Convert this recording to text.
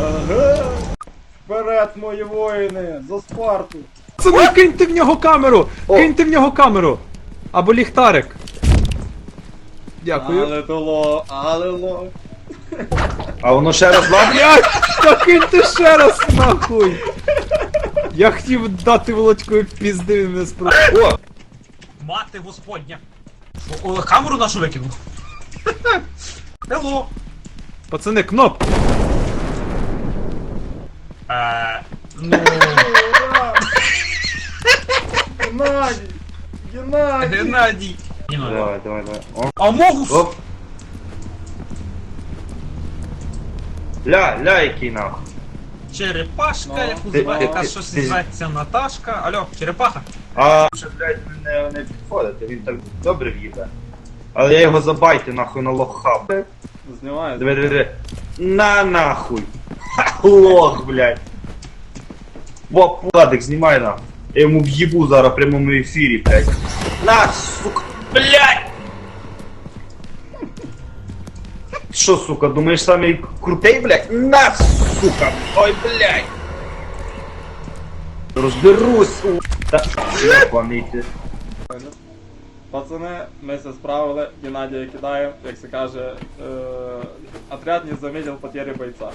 Ага. Вперед, мої воїни! За Спарту! Пацани, киньте в нього камеру! Киньте в нього камеру! Або ліхтарик. Дякую. Але доло, але ло. А воно ще раз ладно? Блять! Та киньте ще раз нахуй! Я хотів дати Володькою пізди, він не спро... О! Мати господня. О, о, камеру нашу викинув. Хелло. Пацани, кноп! Е, ну, Ура! Геннадій! Геннадій! Геннадій. Ні, ну, Давай, давай, давай. О, Амогус. оп. Ля, ля, який нахуй. Черепашка, Ну, яку ти- звати ти- яка ти- щось ти- зветься Наташка. Алло, черепаха. А ще, блядь, не, не підходити, він так добре в'їбе. Але я його забайте нахуй на лоха. Знімаю. Диви, диви, диви. На нахуй. Лох, блядь. Во, пладик, знімай нахуй. Я йому в'їбу зараз в прямому ефірі, блядь. На, сука, блядь! Що, сука, думаєш самий крутий, блядь? На, сука! Ой, блядь! Розберусь, у... Та, ебаний ти. Пацани, ми все справили, Геннадія кидаємо, як се каже, е, отряд не замітив потери бойця.